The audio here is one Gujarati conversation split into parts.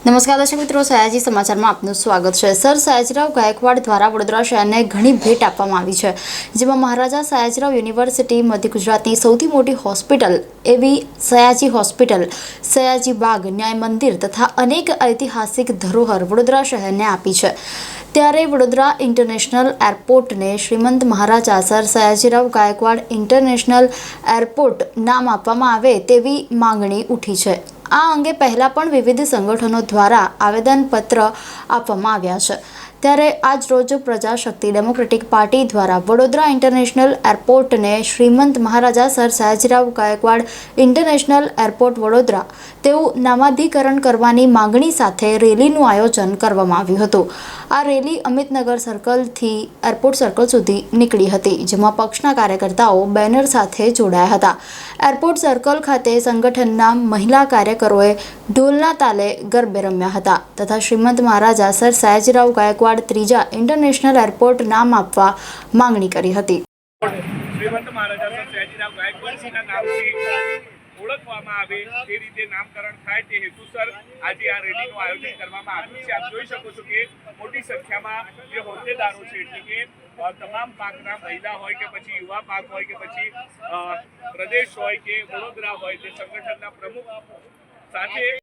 નમસ્કાર, દર્શક મિત્રો, સયાજી સમાચારમાં આપનું સ્વાગત છે. સર, સયાજીરાવ ગાયકવાડ દ્વારા વડોદરા શહેરને ઘણી ભેટ આપવામાં આવી છે, જેમાં મહારાજા સયાજીરાવ યુનિવર્સિટી, મધ્ય ગુજરાતની સૌથી મોટી હોસ્પિટલ, એવી સયાજી હોસ્પિટલ, સયાજી બાગ, ન્યાય મંદિર તથા અનેક ઐતિહાસિક ધરોહર વડોદરા શહેરને આપી છે. ત્યારે Vadodara international એરપોર્ટને Shrimant Maharaja sir Sayajirao Gaikwad international airport નામ આપવામાં આવે તેવી માંગણી ઉઠી છે. આ અંગે પહેલાં પણ વિવિધ સંગઠનો દ્વારા આવેદનપત્ર આપવામાં આવ્યા છે. ત્યારે આજ રોજ પ્રજાશક્તિ ડેમોક્રેટિક પાર્ટી દ્વારા Vadodara international એરપોર્ટને Shrimant Maharaja sir Sayajirao Gaikwad international airport Vadodara તેવું નામાધિકરણ કરવાની માંગણી સાથે રેલીનું આયોજન કરવામાં આવ્યું હતું. આ રેલી અમિતનગર સર્કલથી એરપોર્ટ સર્કલ સુધી નીકળી હતી, જેમાં પક્ષના કાર્યકર્તાઓ બેનર સાથે જોડાયા હતા. એરપોર્ટ સર્કલ ખાતે સંગઠનના મહિલા કાર્યકરોએ ઢોલના તાલે ગરબે રમ્યા હતા તથા શ્રીમંત મહારાજા સર સયાજીરાવ ગાયકવાડ ત્રીજા ઇન્ટરનેશનલ એરપોર્ટ નામ આપવા માંગણી કરી હતી. ઓળખવામાં આવે તે રીતે નામકરણ થાય તે હેતુસર આજે આ રેલીનું આયોજન કરવામાં આવ્યું છે. આપ જોઈ શકો છો કે મોટી સંખ્યામાં જે હોદ્દેદારો છે, એટલે કે તમામ પાકના મહિલા હોય કે પછી યુવા પાક હોય કે પછી પ્રદેશ હોય કે વડોદરા હોય તે સંગઠનના પ્રમુખ સાથે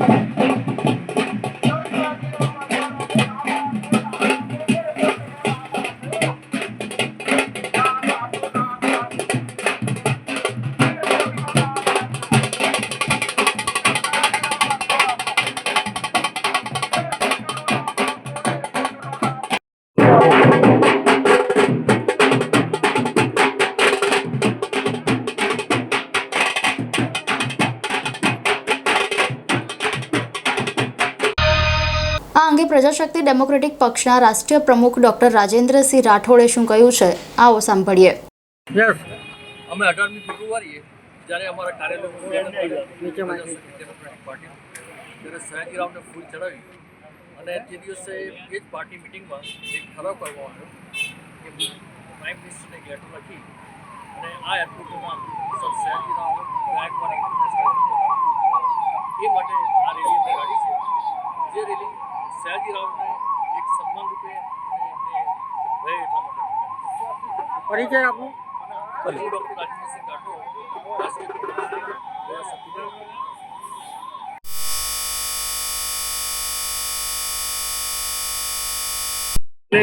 Thank you. અંગે પ્રજાશક્તિ ડેમોક્રેટિક પક્ષના રાષ્ટ્રીય પ્રમુખ ડોક્ટર રાજેન્દ્રસિંહ રાઠોડે શું કહ્યું છે, આવો સાંભળીએ અમે અઢારમી ફેબ્રુઆરીએ જ્યારે અમારા કાર્યાલયનું ઉદ્ઘાટન કર્યું પ્રજાસત્તાક ડેમોક્રેટિક પાર્ટી ત્યારે સયાજીરાવને ફૂલ ચડાવી અને તે દિવસે એ જ પાર્ટી મિટિંગમાં એક ઠરાવ કરવામાં આવ્યો કે પ્રાઇમ મિનિસ્ટરને એક લેટર લખી અને આ એરપોર્ટમાં સર સયાજીરાવ. એ માટે આ રેલી અમે કાઢી છે જે રેલી સયાજીરાવને એક સન્માન રૂપે એમને રહે એટલા માટે. પરિચય આપનો હું ડૉક્ટર રાજેન્દ્રસિંહ અને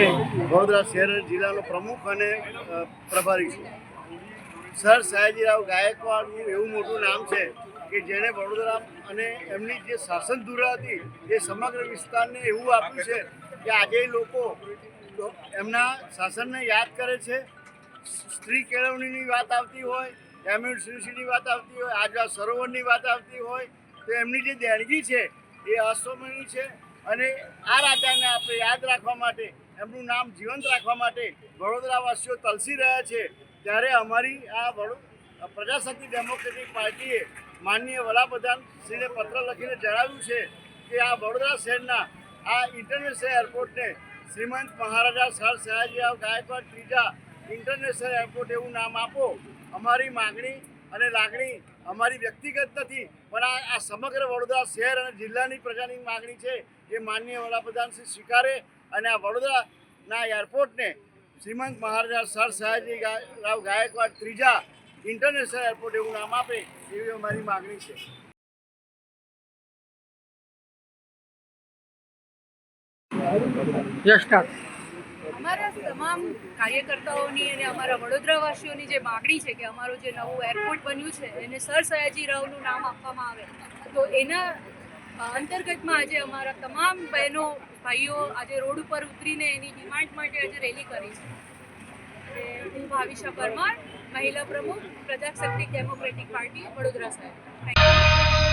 વડોદરા શહેર જિલ્લાનો પ્રમુખ અને પ્રભારી છું. સર સયાજીરાવ ગાયકવાડનું એવું મોટું નામ છે કે જેણે વડોદરા અને એમની જે શાસન ધુરા હતી, એ સમગ્ર વિસ્તારને એવું આપ્યું છે કે આજે લોકો એમના શાસનને યાદ કરે છે. સ્ત્રી કેળવણીની વાત આવતી હોય એમ્યુનિટ યુનિવર્સિટીની વાત આવતી હોય, આજવા સરોવરની વાત આવતી હોય, તો એમની જે દેણગી છે એ અસ્વમયની છે અને આ રાજાને આપણે યાદ રાખવા માટે, એમનું નામ જીવંત રાખવા માટે વડોદરાવાસીઓ તલસી રહ્યા છે. ત્યારે અમારી આ વડો પ્રજાશક્તિ ડેમોક્રેટિક પાર્ટીએ માનનીય વડાપ્રધાન શ્રીને પત્ર લખીને જણાવ્યું છે કે આ વડોદરા શહેરના આ ઇન્ટરનેશનલ એરપોર્ટને શ્રીમંત મહારાજા સર સયાજીરાવ ગાયકવાડ ત્રીજા ઇન્ટરનેશનલ એરપોર્ટ એવું નામ આપો. અમારી માગણી અને લાગણી અમારી વ્યક્તિગત નથી, પણ આ સમગ્ર વડોદરા શહેર અને જિલ્લાની પ્રજાની માગણી છે એ માનનીય વડાપ્રધાન શ્રી સ્વીકારે અને આ વડોદરાના એરપોર્ટને શ્રીમંત મહારાજા સર સયાજી રાવ ગાયકવાડ ત્રીજા ઇન્ટરનેશનલ એરપોર્ટ એવું નામ આપે એવી અમારી માગણી છે. અમારા તમામ કાર્યકર્તાઓની અને અમારા વડોદરાવાસીઓની જે માગણી છે કે અમારું જે નવું એરપોર્ટ બન્યું છે એને સર સયાજી રાવનું નામ આપવામાં આવે તો એના અંતર્ગતમાં આજે અમારા તમામ બહેનો ભાઈઓ આજે રોડ ઉપર ઉતરીને એની ડિમાન્ડ માટે આજે રેલી કરી છે. હું ભાવિશા પરમાર મહિલા પ્રમુખ પ્રજાશક્તિ ડેમોક્રેટિક પાર્ટી વડોદરા સાહેબ.